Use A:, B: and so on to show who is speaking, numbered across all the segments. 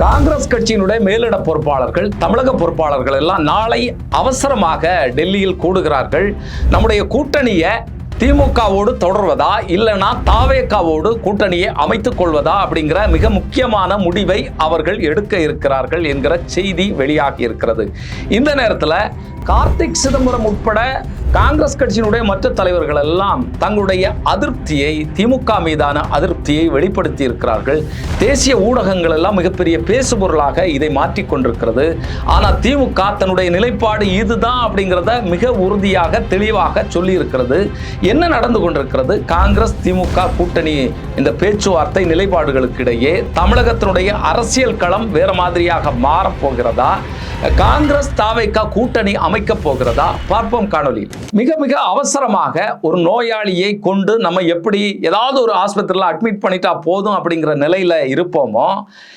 A: காங்கிரஸ் கட்சியினுடைய மேலிட பொறுப்பாளர்கள் தமிழக பொறுப்பாளர்கள் எல்லாம் நாளை அவசரமாக டெல்லியில் கூடுகிறார்கள். நம்முடைய கூட்டணியை திமுகவோடு தொடர்வதா இல்லைனா தாவேக்காவோடு கூட்டணியை அமைத்துக் கொள்வதா அப்படிங்கிற மிக முக்கியமான முடிவை அவர்கள் எடுக்க இருக்கிறார்கள் என்கிற செய்தி வெளியாகி இருக்கிறது. இந்த நேரத்தில் கார்த்திக் சிதம்பரம் உட்பட காங்கிரஸ் கட்சியினுடைய மற்ற தலைவர்கள் எல்லாம் தங்களுடைய அதிருப்தியை திமுக மீதான அதிருப்தியை வெளிப்படுத்தி இருக்கிறார்கள். தேசிய ஊடகங்கள் எல்லாம் மிகப்பெரிய பேசுபொருளாக இதை மாற்றிக் கொண்டிருக்கிறது. ஆனால் திமுக தன்னுடைய நிலைப்பாடு இதுதான் அப்படிங்கிறத மிக உறுதியாக தெளிவாக சொல்லியிருக்கிறது. என்ன நடந்து கொண்டிருக்கிறது? காங்கிரஸ் திமுக கூட்டணி இந்த பேச்சுவார்த்தை நிலைப்பாடுகளுக்கு இடையே தமிழகத்தினுடைய அரசியல் களம் வேற மாதிரியாக மாறப்போகிறதா காங்கிரஸ் தாவைக்கா கூட்டணி அமைக்க போகிறதா? பார்ப்போம் காணொலியில் மிக மிக அவசரமாக ஒரு நோயாளியை கொண்டு நம்ம எப்படி ஏதாவது ஒரு ஆஸ்பத்திரியில் அட்மிட் பண்ணிட்டா போதும் அப்படிங்கிற நிலையில இருப்போமோ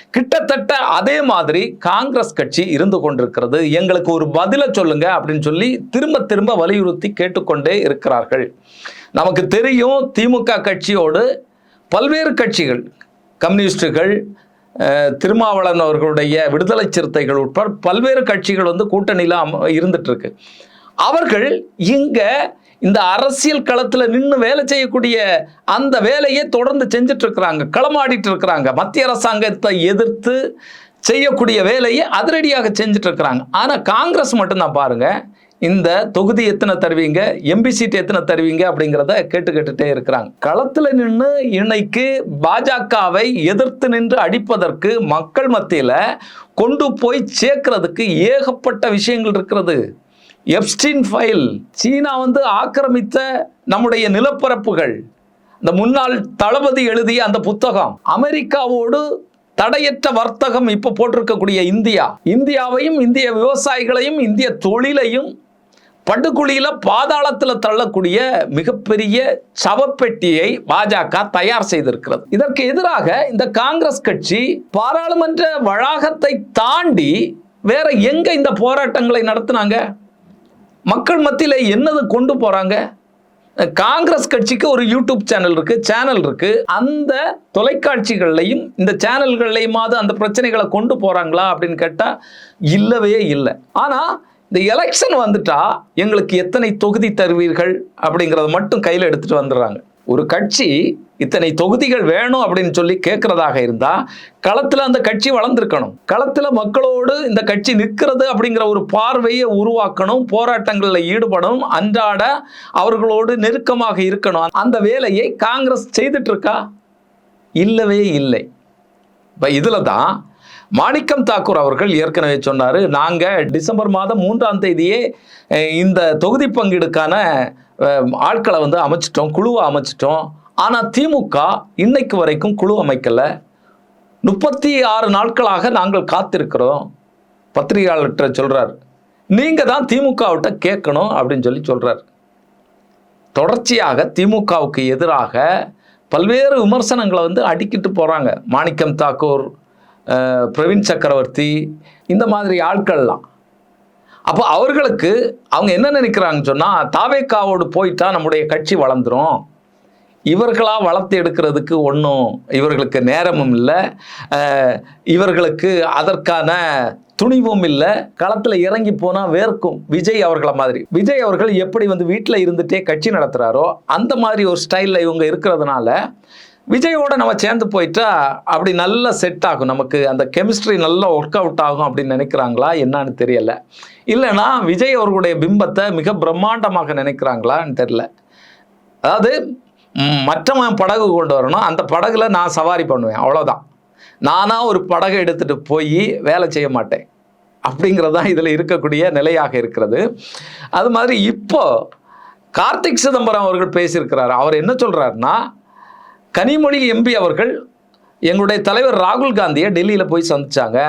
A: கிட்டத்தட்ட அதே மாதிரி காங்கிரஸ் கட்சி இருந்து கொண்டிருக்கிறது. எங்களுக்கு ஒரு பதிலை சொல்லுங்க அப்படின்னு சொல்லி திரும்ப திரும்ப வலியுறுத்தி கேட்டுக்கொண்டே இருக்கிறார்கள். நமக்கு தெரியும் திமுக கட்சியோடு பல்வேறு கட்சிகள் கம்யூனிஸ்டுகள் திருமாவளவன் அவர்களுடைய விடுதலை சிறுத்தைகள் உட்பட பல்வேறு கட்சிகள் வந்து கூட்டணியில் அம் இருந்துட்டுருக்கு. அவர்கள் இங்கே இந்த அரசியல் களத்தில் நின்று வேலை செய்யக்கூடிய அந்த வேலையை தொடர்ந்து செஞ்சுட்டு இருக்கிறாங்க களமாடிட்டு இருக்கிறாங்க மத்திய அரசாங்கத்தை எதிர்த்து செய்யக்கூடிய வேலையை அதிரடியாக செஞ்சுட்டு இருக்கிறாங்க ஆனால் காங்கிரஸ் மட்டும்தான் பாருங்கள் இந்த தொகுதி எத்தனை தருவீங்க? எம்பி சீட் எத்தனை தருவீங்க? அப்படிங்கிறத கேட்டு கேட்டுட்டே இருக்கிறாங்க. களத்தில் நின்று இன்னைக்கு பாஜகவை எதிர்த்து நின்று அடிப்பதற்கு மக்கள் மத்தியில் கொண்டு போய் சேர்க்கறதுக்கு ஏகப்பட்ட விஷயங்கள் இருக்கிறது. எப்ஸ்டின் ஃபைல் சீனா வந்து ஆக்கிரமித்த நம்முடைய நிலப்பரப்புகள். இந்த முன்னாள் தளபதி எழுதிய அந்த புத்தகம் அமெரிக்காவோடு தடையற்ற வர்த்தகம் இப்போ போட்டிருக்கக்கூடிய இந்தியா. இந்தியாவையும் இந்திய விவசாயிகளையும் இந்திய தொழிலையும் படுகுழியில பாதாளத்தில் தள்ளக்கூடிய மிகப்பெரிய சவப்பெட்டியை பாஜக தயார் செய்திருக்கிறது. இதற்கு எதிராக இந்த காங்கிரஸ் கட்சி பாராளுமன்ற வளாகத்தை தாண்டி வேற எங்க இந்த போராட்டங்களை நடத்தினாங்க? மக்கள் மத்தியில் என்னது கொண்டு போறாங்க? காங்கிரஸ் கட்சிக்கு ஒரு யூடியூப் சேனல் இருக்கு சேனல் இருக்கு. அந்த தொலைக்காட்சிகள்லையும் இந்த சேனல்கள்லையுமாவது அந்த பிரச்சனைகளை கொண்டு போறாங்களா அப்படின்னு கேட்டால் இல்லவே இல்லை. ஆனால் இந்த எலெக்ஷன் வந்துட்டா எங்களுக்கு எத்தனை தொகுதி தருவீர்கள் அப்படிங்கிறத மட்டும் கையில் எடுத்துட்டு வந்துடுறாங்க. ஒரு கட்சி இத்தனை தொகுதிகள் வேணும் அப்படின்னு சொல்லி கேட்கறதாக இருந்தா களத்துல அந்த கட்சி வளர்ந்துருக்கணும். களத்துல மக்களோடு இந்த கட்சி நிற்கிறது அப்படிங்கிற ஒரு பார்வையை உருவாக்கணும் போராட்டங்களில் ஈடுபடும் அன்றாட அவர்களோடு நெருக்கமாக இருக்கணும். அந்த வேலையை காங்கிரஸ் செய்துட்டு இருக்கா? இல்லவே இல்லை. இப்போ இதில் தான் மாணிக்கம் தாக்கூர் அவர்கள் ஏற்கனவே சொன்னார் நாங்கள் டிசம்பர் மாதம் மூன்றாம் தேதியே இந்த தொகுதி பங்கீடுக்கான ஆட்களை வந்து அமைச்சிட்டோம் குழுவை அமைச்சிட்டோம். ஆனால் திமுக இன்னைக்கு வரைக்கும் குழு அமைக்கலை. முப்பத்தி ஆறு நாட்களாக நாங்கள் காத்திருக்கிறோம். பத்திரிகையாளர்கிட்ட சொல்கிறார் நீங்கள் தான் திமுகவிட்ட கேட்கணும் அப்படின்னு சொல்லி சொல்கிறார் தொடர்ச்சியாக திமுகவுக்கு எதிராக பல்வேறு விமர்சனங்களை வந்து அடிக்கிட்டு போகிறாங்க மாணிக்கம் தாக்கூர் பிரவீன் சக்கரவர்த்தி இந்த மாதிரி ஆட்கள்லாம். அப்போ அவர்களுக்கு அவங்க என்ன நினைக்கிறாங்கன்னு சொன்னால் தாவேக்காவோடு போயிட்டா நம்முடைய கட்சி வளர்ந்துரும். இவர்களாக வளர்த்து எடுக்கிறதுக்கு ஒன்றும் இவர்களுக்கு நேரமும் இல்லை. இவர்களுக்கு அதற்கான துணிவும் இல்லை. களத்தில் இறங்கி போனால் வேர்க்கும். விஜய் அவர்களை மாதிரி. விஜய் அவர்கள் எப்படி வந்து வீட்டில் இருந்துகிட்டே கட்சி நடத்துகிறாரோ அந்த மாதிரி ஒரு ஸ்டைலில் இவங்க இருக்கிறதுனால விஜயோட நம்ம சேர்ந்து போயிட்டா அப்படி நல்லா செட் ஆகும். நமக்கு அந்த கெமிஸ்ட்ரி நல்லா ஒர்க் அவுட் ஆகும் அப்படின்னு நினைக்கிறாங்களா? என்னன்னு தெரியல. இல்லைன்னா விஜய் அவர்களுடைய பிம்பத்தை மிக பிரம்மாண்டமாக நினைக்கிறாங்களான்னு தெரியல. அதாவது மற்றவன் படகு கொண்டு வரணும். அந்த படகுல நான் சவாரி பண்ணுவேன். அவ்வளோதான் நானாக ஒரு படகை எடுத்துட்டு போய் வேலை செய்ய மாட்டேன். அப்படிங்கிறது தான் இதில் இருக்கக்கூடிய நிலையாக இருக்கிறது. அது மாதிரி இப்போ கார்த்திக் சிதம்பரம் அவர்கள் பேசியிருக்கிறார். அவர் என்ன சொல்கிறாருன்னா கனிமொழி எம்பி அவர்கள் எங்களுடைய தலைவர் ராகுல் காந்தியை டெல்லியில் போய் சந்திச்சாங்க.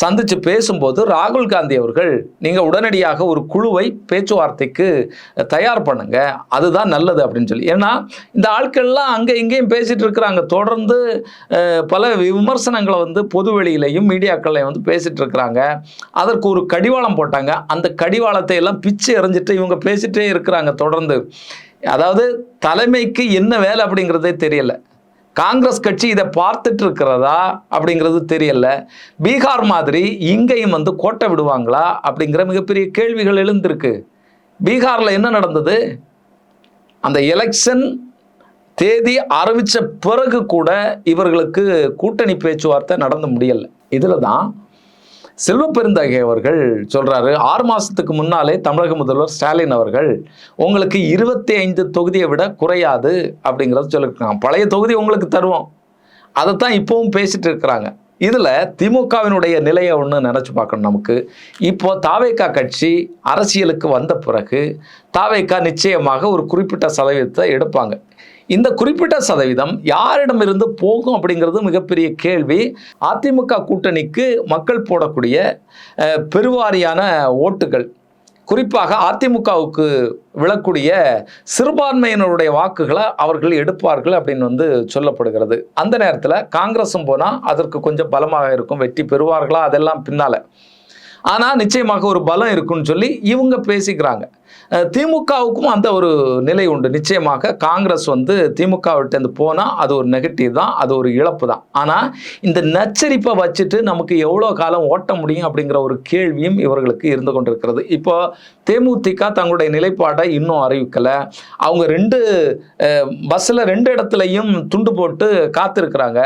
A: சந்திச்சு பேசும்போது ராகுல் காந்தி அவர்கள் நீங்கள் உடனடியாக ஒரு குழுவை பேச்சுவார்த்தைக்கு தயார் பண்ணுங்க. அதுதான் நல்லது அப்படின்னு சொல்லி. ஏன்னா இந்த ஆட்கள்லாம் அங்கே இங்கேயும் பேசிகிட்டு இருக்கிறாங்க. தொடர்ந்து பல விமர்சனங்களை வந்து பொது வெளியிலையும் மீடியாக்கள்லையும் வந்து பேசிகிட்டு இருக்கிறாங்க. அதற்கு ஒரு கடிவாளம் போட்டாங்க. அந்த கடிவாளத்தை எல்லாம் பிச்சு எறிஞ்சிட்டு இவங்க பேசிகிட்டே இருக்கிறாங்க தொடர்ந்து. அதாவது தலைமைக்கு என்ன வேலை அப்படிங்கிறதே தெரியல. காங்கிரஸ் கட்சி இதை பார்த்துட்டு இருக்கிறதா அப்படிங்கிறது தெரியல. பீகார் மாதிரி இங்கேயும் வந்து கோட்டை விடுவாங்களா அப்படிங்கிற மிகப்பெரிய கேள்விகள் எழுந்திருக்கு. பீகாரில் என்ன நடந்தது? அந்த எலெக்ஷன் தேதி அறிவித்த பிறகு கூட இவர்களுக்கு கூட்டணி பேச்சுவார்த்தை நடந்து முடியலை. இதில் தான் செல்வ பெருந்தகை அவர்கள் சொல்றாரு ஆறு மாசத்துக்கு முன்னாலே தமிழக முதல்வர் ஸ்டாலின் அவர்கள் உங்களுக்கு இருபத்தி ஐந்து தொகுதியை விட குறையாது அப்படிங்கிறத சொல்லியிருக்காங்க. பழைய தொகுதி உங்களுக்கு தருவோம். அதைத்தான் இப்பவும் பேசிட்டு இருக்கிறாங்க. இதில் திமுகவினுடைய நிலையை ஒன்று நினச்சி பார்க்கணும் நமக்கு. இப்போ தாவேக்கா கட்சி அரசியலுக்கு வந்த பிறகு தாவேக்கா நிச்சயமாக ஒரு குறிப்பிட்ட சதவீதத்தை எடுப்பாங்க. இந்த குறிப்பிட்ட சதவீதம் யாரிடமிருந்து போகும் அப்படிங்கிறது மிகப்பெரிய கேள்வி. அதிமுக கூட்டணிக்கு மக்கள் போடக்கூடிய பெருவாரியான ஓட்டுகள். குறிப்பாக அதிமுகவுக்கு விழக்கூடிய சிறுபான்மையினருடைய வாக்குகளை அவர்கள் எடுப்பார்கள் அப்படின்னு வந்து சொல்லப்படுகிறது. அந்த நேரத்தில் காங்கிரஸும் போனால் அதற்கு கொஞ்சம் பலமாக இருக்கும் வெற்றி பெறுவார்களா? அதெல்லாம் பின்னால். ஆனால் நிச்சயமாக ஒரு பலம் இருக்குன்னு சொல்லி இவங்க பேசிக்கிறாங்க. திமுகவுக்கும் அந்த ஒரு நிலை உண்டு. நிச்சயமாக காங்கிரஸ் வந்து திமுகவிட்டேருந்து போனால் அது ஒரு நெகட்டிவ் தான் அது ஒரு இழப்பு தான். ஆனால் இந்த நச்சரிப்பை வச்சுட்டு நமக்கு எவ்வளோ காலம் ஓட்ட முடியும் அப்படிங்கிற ஒரு கேள்வியும் இவர்களுக்கு இருந்து கொண்டிருக்கிறது. இப்போ தேமுதிக தங்களுடைய நிலைப்பாடை இன்னும் அறிவிக்கலை. அவங்க ரெண்டு பஸ்ஸில் ரெண்டு இடத்துலையும் துண்டு போட்டு காத்திருக்கிறாங்க.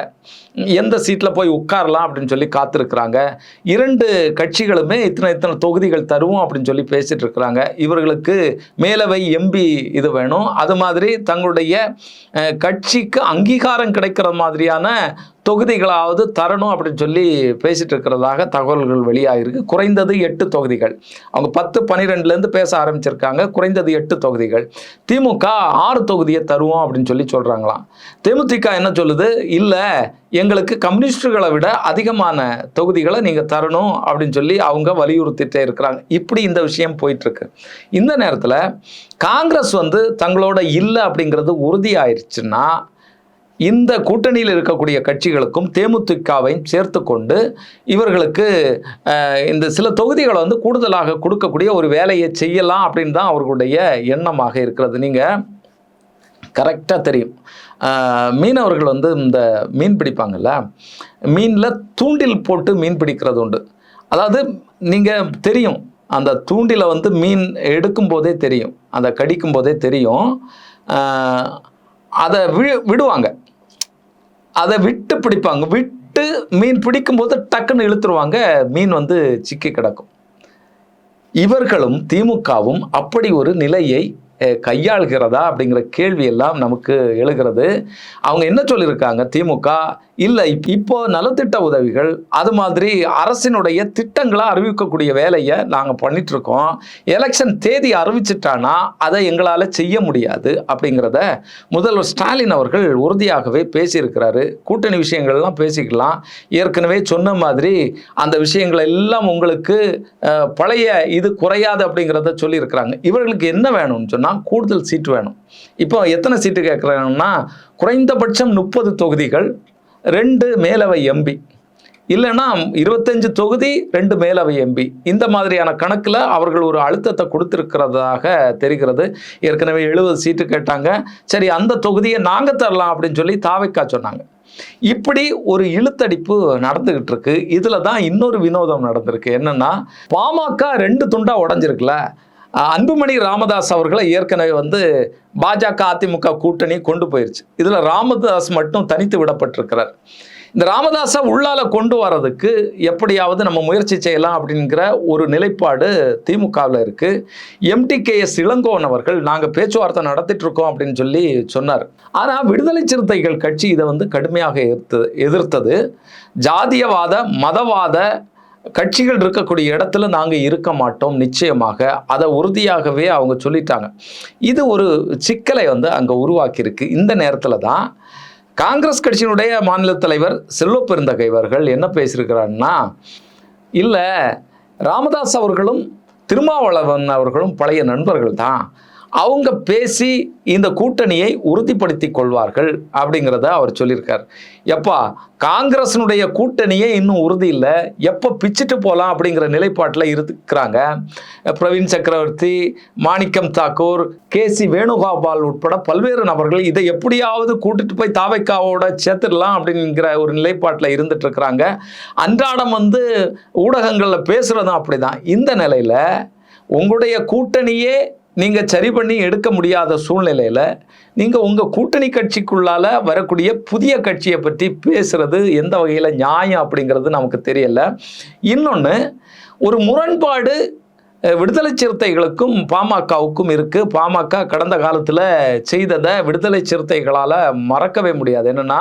A: எந்த சீட்டில் போய் உட்காரலாம் அப்படின்னு சொல்லி காத்திருக்கிறாங்க. இரண்டு கட்சிகளுமே இத்தனை இத்தனை தொகுதிகள் தருவோம் அப்படின்னு சொல்லி பேசிட்டு இருக்கிறாங்க. இவர்களுக்கு மேலவை எம்பி இது வேணும். அது மாதிரி தங்களுடைய கட்சிக்கு அங்கீகாரம் கிடைக்கிற மாதிரியான தொகுதிகளாவது தரணும் அப்படின்னு சொல்லி பேசிட்டு இருக்கிறதாக தகவல்கள் வெளியாகிருக்கு குறைந்தது எட்டு தொகுதிகள். அவங்க பத்து பன்னிரெண்டுலேருந்து பேச ஆரம்பிச்சிருக்காங்க. குறைந்தது எட்டு தொகுதிகள். திமுக ஆறு தொகுதியை தருவோம் அப்படின்னு சொல்லி சொல்கிறாங்களாம் தேமுதிக என்ன சொல்லுது? இல்லை எங்களுக்கு கம்யூனிஸ்டுகளை விட அதிகமான தொகுதிகளை நீங்கள் தரணும் அப்படின்னு சொல்லி அவங்க வலியுறுத்திட்டே இருக்கிறாங்க. இப்படி இந்த விஷயம் போயிட்டுருக்கு. இந்த நேரத்தில் காங்கிரஸ் வந்து தங்களோட இல்லை அப்படிங்கிறது உறுதியாயிருச்சுன்னா இந்த கூட்டணியில் இருக்கக்கூடிய கட்சிகளுக்கும் தேமுதிகவையும் சேர்த்து கொண்டு இவர்களுக்கு இந்த சில தொகுதிகளை வந்து கூடுதலாக கொடுக்கக்கூடிய ஒரு வேலையை செய்யலாம் அப்படின்னு தான் அவர்களுடைய எண்ணமாக இருக்கிறது. நீங்கள் கரெக்டாக தெரியும். மீனவர்கள் வந்து இந்த மீன் பிடிப்பாங்கல்ல மீனில் தூண்டில் போட்டு மீன் பிடிக்கிறது உண்டு. அதாவது நீங்கள் தெரியும் அந்த தூண்டில வந்து மீன் எடுக்கும் போதே தெரியும் அந்த கடிக்கும் போதே தெரியும். அதை வி விடுவாங்க. அதை விட்டு பிடிப்பாங்க. விட்டு மீன் பிடிக்கும்போது டக்குன்னு இழுத்துருவாங்க. மீன் வந்து சிக்கி கிடக்கும். இவர்களும் திமுகவும் அப்படி ஒரு நிலையை கையாளுகிறதா அப்படிங்கிற கேள்வி எல்லாம் நமக்கு எழுகிறது. அவங்க என்ன சொல்லியிருக்காங்க? திமுக இல்லை இப்போ நலத்திட்ட உதவிகள் அது மாதிரி அரசினுடைய திட்டங்களை அறிவிக்கக்கூடிய வேலையை நாங்கள் பண்ணிட்டு இருக்கோம் எலெக்ஷன் தேதி அறிவிச்சிட்டானா அதை எங்களால் செய்ய முடியாது அப்படிங்கிறத முதல்வர் ஸ்டாலின் அவர்கள் உறுதியாகவே பேசியிருக்கிறாரு. கூட்டணி விஷயங்கள்லாம் பேசிக்கலாம். ஏற்கனவே சொன்ன மாதிரி அந்த விஷயங்கள் எல்லாம் உங்களுக்கு பழைய இது குறையாது அப்படிங்கிறத சொல்லியிருக்கிறாங்க. இவர்களுக்கு என்ன வேணும்னு சொன்னால் கூடுதல் சீட்டு வேணும். இப்போ எத்தனை சீட்டு கேட்குறாங்கன்னா குறைந்தபட்சம் முப்பது தொகுதிகள் ரெண்டு மேலவை எம்பி இல்லைன்னா இருபத்தஞ்சு தொகுதி ரெண்டு மேலவை எம்பி இந்த மாதிரியான கணக்கில் அவர்கள் ஒரு அழுத்தத்தை கொடுத்துருக்கிறதாக தெரிகிறது. ஏற்கனவே எழுபது சீட்டு கேட்டாங்க. சரி அந்த தொகுதியை நாங்கள் தரலாம் அப்படின்னு சொல்லி தாவைக்கா சொன்னாங்க. இப்படி ஒரு இழுத்தடிப்பு நடந்துகிட்டு இருக்கு இதில் தான் இன்னொரு வினோதம் நடந்திருக்கு. என்னன்னா பாமக ரெண்டு துண்டா உடஞ்சிருக்குல்ல. அன்புமணி ராமதாஸ் அவர்களை ஏற்கனவே வந்து பாஜக அதிமுக கூட்டணி கொண்டு போயிருச்சு. இதில் ராமதாஸ் மட்டும் தனித்து விடப்பட்டிருக்கிறார். இந்த ராமதாஸை உள்ளால கொண்டு வர்றதுக்கு எப்படியாவது நம்ம முயற்சி செய்யலாம் அப்படிங்கிற ஒரு நிலைப்பாடு திமுகவில் இருக்குது எம்டிகேஎஸ் இளங்கோவன் அவர்கள் நாங்கள் பேச்சுவார்த்தை நடத்திட்டு இருக்கோம் அப்படின்னு சொல்லி சொன்னார். ஆனால் விடுதலை சிறுத்தைகள் கட்சி இதை வந்து கடுமையாக எதிர்த்து எதிர்த்தது. ஜாதியவாத மதவாத கட்சிகள் இருக்கக்கூடிய இடத்துல நாங்கள் இருக்க மாட்டோம் நிச்சயமாக. அதை உறுதியாகவே அவங்க சொல்லிட்டாங்க. இது ஒரு சிக்கலை வந்து அங்கே உருவாக்கியிருக்கு. இந்த நேரத்தில் தான் காங்கிரஸ் கட்சியினுடைய மாநில தலைவர் செல்வ பெருந்தகை அவர்கள் என்ன பேசியிருக்கிறாருன்னா இல்லை ராமதாஸ் அவர்களும் திருமாவளவன் அவர்களும் பழைய நண்பர்கள் தான். அவங்க பேசி இந்த கூட்டணியை உறுதிப்படுத்தி கொள்வார்கள் அப்படிங்கிறத அவர் சொல்லியிருக்கார். எப்பா காங்கிரஸினுடைய கூட்டணியே இன்னும் உறுதி இல்லை. எப்போ பிச்சுட்டு போகலாம் அப்படிங்கிற நிலைப்பாட்டில் இருக்கிறாங்க. பிரவீன் சக்கரவர்த்தி மாணிக்கம் தாக்கூர் கே சி வேணுகோபால் உட்பட பல்வேறு நபர்கள் இதை எப்படியாவது கூட்டிட்டு போய் தாவைக்காவோட சேர்த்துடலாம் அப்படிங்கிற ஒரு நிலைப்பாட்டில் இருந்துட்டு இருக்கிறாங்க. அன்றாடம் வந்து ஊடகங்களில் பேசுகிறதும் அப்படிதான். இந்த நிலையில் உங்களுடைய கூட்டணியே நீங்கள் சரி பண்ணி எடுக்க முடியாத சூழ்நிலையில் நீங்கள் உங்கள் கூட்டணி கட்சிக்குள்ளால் வரக்கூடிய புதிய கட்சியை பற்றி பேசுகிறது எந்த வகையில் நியாயம் அப்படிங்கிறது நமக்கு தெரியல. இன்னொன்று ஒரு முரண்பாடு விடுதலை சிறுத்தைகளுக்கும் பாமகவுக்கும் இருக்குது பாமக கடந்த காலத்தில் செய்ததை விடுதலை சிறுத்தைகளால் மறக்கவே முடியாது. என்னென்னா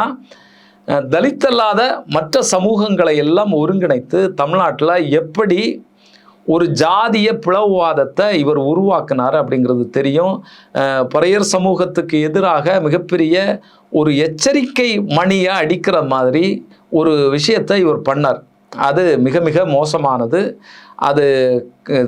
A: தலித்தல்லாத மற்ற சமூகங்களை எல்லாம் ஒருங்கிணைத்து தமிழ்நாட்டில் எப்படி ஒரு ஜாதிய பிளவுவாதத்தை இவர் உருவாக்குனார் அப்படிங்கிறது தெரியும். அஹ், பறையர் சமூகத்துக்கு எதிராக மிகப்பெரிய ஒரு எச்சரிக்கை மணியை அடிக்கிற மாதிரி ஒரு விஷயத்தை இவர் பண்ணார். அது மிக மிக மோசமானது. அது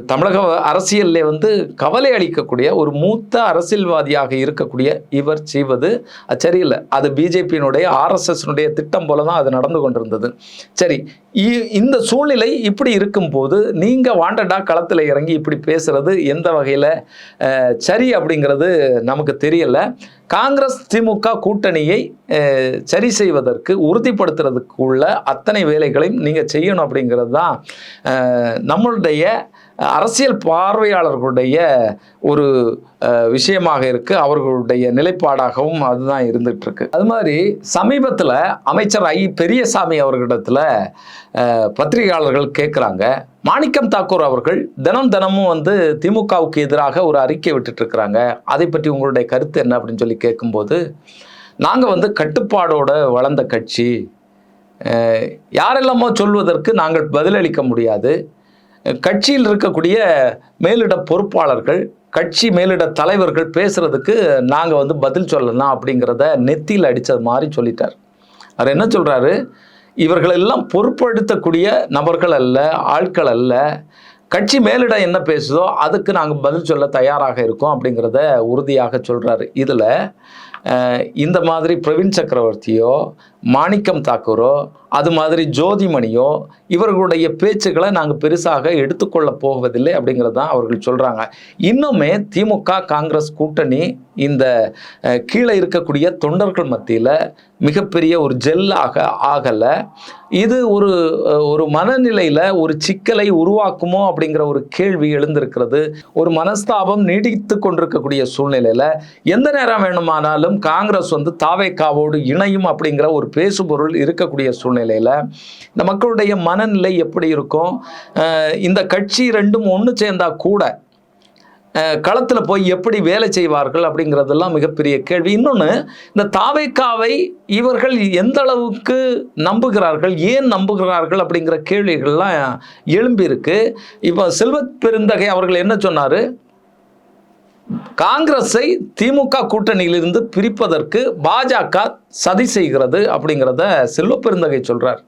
A: தமிழக அரசியலில் வந்து கவலை அளிக்கக்கூடிய ஒரு மூத்த அரசியல்வாதியாக இருக்கக்கூடிய இவர் செய்வது அது சரியில்லை. அது பிஜேபியினுடைய ஆர்எஸ்எஸ்னுடைய திட்டம் போல தான் அது நடந்து கொண்டிருந்தது. சரி இந்த சூழ்நிலை இப்படி இருக்கும்போது நீங்கள் வாண்டடாக களத்தில் இறங்கி இப்படி பேசுகிறது எந்த வகையில் சரி அப்படிங்கிறது நமக்கு தெரியல. காங்கிரஸ் திமுக கூட்டணியை சரி செய்வதற்கு உறுதிப்படுத்துறதுக்குள்ள அத்தனை வேலைகளையும் நீங்கள் செய்யணும் அப்படிங்கிறது தான் நம்மளுடைய அரசியல் பார்வையாளர்களுடைய ஒரு விஷயமாக இருக்குது அவர்களுடைய நிலைப்பாடாகவும் அதுதான் இருந்துகிட்ருக்கு அது மாதிரி சமீபத்தில் அமைச்சர் ஐ. பெரியசாமி அவர்களிடத்தில் பத்திரிகையாளர்கள் கேட்குறாங்க மாணிக்கம் தாக்கூர் அவர்கள் தினம் தினமும் வந்து திமுகவுக்கு எதிராக ஒரு அறிக்கை விட்டுட்டுருக்கிறாங்க. அதை பற்றி உங்களுடைய கருத்து என்ன அப்படின்னு சொல்லி கேட்கும்போது நாங்கள் வந்து கட்டுப்பாடோட வளர்ந்த கட்சி. யாரெல்லாமோ சொல்வதற்கு நாங்கள் பதிலளிக்க முடியாது. கட்சியில் இருக்கக்கூடிய மேலிட பொறுப்பாளர்கள் கட்சி மேலிட தலைவர்கள் பேசுறதுக்கு நாங்கள் வந்து பதில் சொல்லலாம் அப்படிங்கிறத நெத்தியில் அடித்தது மாதிரி சொல்லிட்டார். அவர் என்ன சொல்கிறாரு இவர்களெல்லாம் பொறுப்படுத்தக்கூடிய நபர்கள் அல்ல ஆட்கள் அல்ல. கட்சி மேலிடம் என்ன பேசுதோ அதுக்கு நாங்கள் பதில் சொல்ல தயாராக இருக்கோம் அப்படிங்கிறத உறுதியாக சொல்கிறாரு இதில் இந்த மாதிரி பிரவீன் சக்கரவர்த்தியோ மாணிக்கம் தாக்கூரோ அது மாதிரி ஜோதிமணியோ இவர்களுடைய பேச்சுக்களை நாங்கள் பெருசாக எடுத்துக்கொள்ள போவதில்லை அப்படிங்கிறது தான் அவர்கள் சொல்கிறாங்க இன்னுமே திமுக காங்கிரஸ் கூட்டணி இந்த கீழே இருக்கக்கூடிய தொண்டர்கள் மத்தியில் மிகப்பெரிய ஒரு ஜெல்லாக ஆகலை. இது ஒரு ஒரு மனநிலையில் ஒரு சிக்கலை உருவாக்குமோ அப்படிங்கிற ஒரு கேள்வி எழுந்திருக்கிறது. ஒரு மனஸ்தாபம் நீடித்து கொண்டிருக்கக்கூடிய சூழ்நிலையில் எந்த நேரம் வேணுமானாலும் காங்கிரஸ் வந்து தாவேக்காவோடு இணையும் அப்படிங்கிற ஒரு பேசுபொருள் இருக்கக்கூடிய சூழ்நிலையில் இந்த மக்களுடைய மனநிலை எப்படி இருக்கும்? இந்த கட்சி ரெண்டும் ஒன்று சேர்ந்தா கூட களத்தில் போய் எப்படி வேலை செய்வார்கள் அப்படிங்கிறதெல்லாம் மிகப்பெரிய கேள்வி. இன்னொன்று இந்த தாவைக்காவை இவர்கள் எந்த அளவுக்கு நம்புகிறார்கள் ஏன் நம்புகிறார்கள் அப்படிங்கிற கேள்விகள்லாம் எழும்பியிருக்கு. இப்போ செல்வத் பெருந்தகை அவர்கள் என்ன சொன்னார்? காங்கிரஸை திமுக கூட்டணியிலிருந்து பிரிப்பதற்கு பாஜக சதி செய்கிறது அப்படிங்கிறத செல்வப்பெருந்தகை சொல்கிறார் சொல்றார்.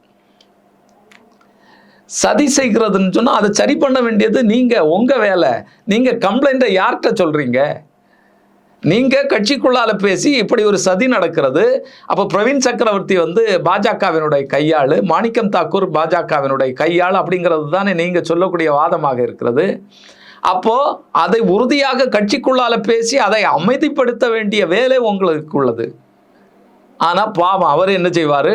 A: சதி செய்கிறதுன்னு சொன்னால் அதை சரி பண்ண வேண்டியது நீங்கள் உங்கள் வேலை. நீங்கள் கம்ப்ளைண்ட்டை யார்கிட்ட சொல்கிறீங்க நீங்கள் கட்சிக்குள்ளால பேசி இப்படி ஒரு சதி நடக்கிறது. அப்போ பிரவீன் சக்கரவர்த்தி வந்து பாஜகவினுடைய கையாள் மாணிக்கம் தாக்கூர் பாஜகவினுடைய கையாள் அப்படிங்கிறது தானே நீங்கள் சொல்லக்கூடிய வாதமாக இருக்கிறது. அப்போ அதை உறுதியாக கட்சிக்குள்ளால பேசி அதை அமைதிப்படுத்த வேண்டிய வேலை உங்களுக்கு உள்ளது ஆனால் பாவம் அவர் என்ன செய்வார்?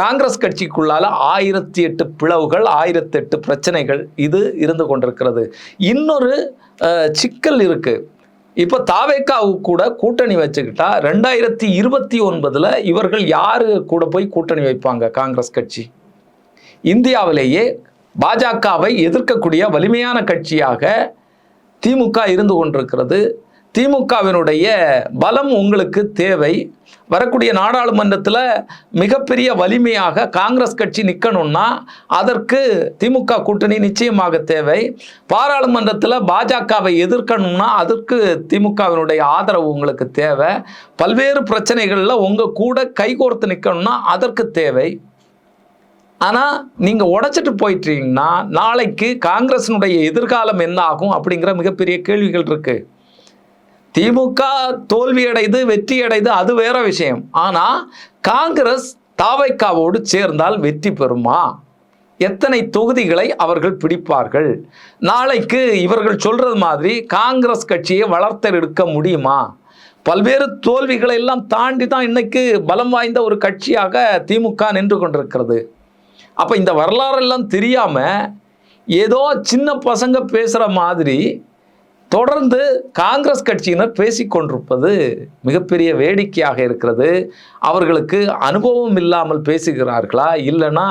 A: காங்கிரஸ் கட்சிக்குள்ளால் ஆயிரத்தி எட்டு பிளவுகள் ஆயிரத்தி எட்டு பிரச்சனைகள் இது இருந்து கொண்டிருக்கிறது. இன்னொரு சிக்கல் இருக்குது இப்போ தாவேக்காவு கூட கூட்டணி வச்சுக்கிட்டா ரெண்டாயிரத்தி இருபத்தி ஒன்பதில் இவர்கள் யாரு கூட போய் கூட்டணி வைப்பாங்க காங்கிரஸ் கட்சி? இந்தியாவிலேயே பாஜகவை எதிர்க்கக்கூடிய வலிமையான கட்சியாக திமுக இருந்து கொண்டிருக்கிறது. திமுகவினுடைய பலம் உங்களுக்கு தேவை. வரக்கூடிய நாடாளுமன்றத்தில் மிகப்பெரிய வலிமையாக காங்கிரஸ் கட்சி நிற்கணும்னா அதற்கு திமுக கூட்டணி நிச்சயமாக தேவை. பாராளுமன்றத்தில் பாஜகவை எதிர்க்கணும்னா அதற்கு திமுகவினுடைய ஆதரவு உங்களுக்கு தேவை. பல்வேறு பிரச்சனைகளில் உங்கள் கூட கைகோர்த்து நிற்கணும்னா அதற்கு தேவை. ஆனால் நீங்கள் உடைச்சிட்டு போயிட்டீங்கன்னா நாளைக்கு காங்கிரஸினுடைய எதிர்காலம் என்ன ஆகும் அப்படிங்கிற மிகப்பெரிய கேள்விகள் இருக்கு. திமுக தோல்வி அடைது வெற்றி அடைது அது வேற விஷயம். ஆனால் காங்கிரஸ் தாவைக்காவோடு சேர்ந்தால் வெற்றி பெறுமா? எத்தனை தொகுதிகளை அவர்கள் பிடிப்பார்கள்? நாளைக்கு இவர்கள் சொல்றது மாதிரி காங்கிரஸ் கட்சியை வளர்த்தெடுக்க முடியுமா? பல்வேறு தோல்விகளை எல்லாம் தாண்டி தான் இன்னைக்கு பலம் வாய்ந்த ஒரு கட்சியாக திமுக நின்று கொண்டிருக்கிறது. அப்போ இந்த வரலாறெல்லாம் தெரியாமல் ஏதோ சின்ன பசங்க பேசுகிற மாதிரி தொடர்ந்து காங்கிரஸ் கட்சியினர் பேசிக்கொண்டிருப்பது மிகப்பெரிய வேடிக்கையாக இருக்கிறது. அவர்களுக்கு அனுபவம் இல்லாமல் பேசுகிறார்களா? இல்லைன்னா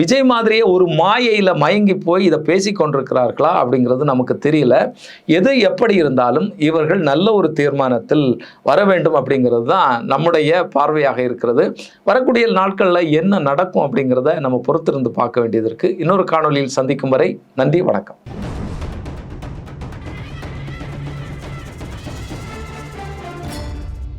A: விஜய் மாதிரியே ஒரு மாயையில் மயங்கி போய் இதை பேசிக்கொண்டிருக்கிறார்களா அப்படிங்கிறது நமக்கு தெரியல. எது எப்படி இருந்தாலும் இவர்கள் நல்ல ஒரு தீர்மானத்தில் வர வேண்டும் அப்படிங்கிறது தான் நம்முடைய பார்வையாக இருக்கிறது. வரக்கூடிய நாட்களில் என்ன நடக்கும் அப்படிங்கிறத நம்ம பொறுத்திருந்து பார்க்க வேண்டியது இருக்குது இன்னொரு காணொளியில் சந்திக்கும் வரை நன்றி வணக்கம்.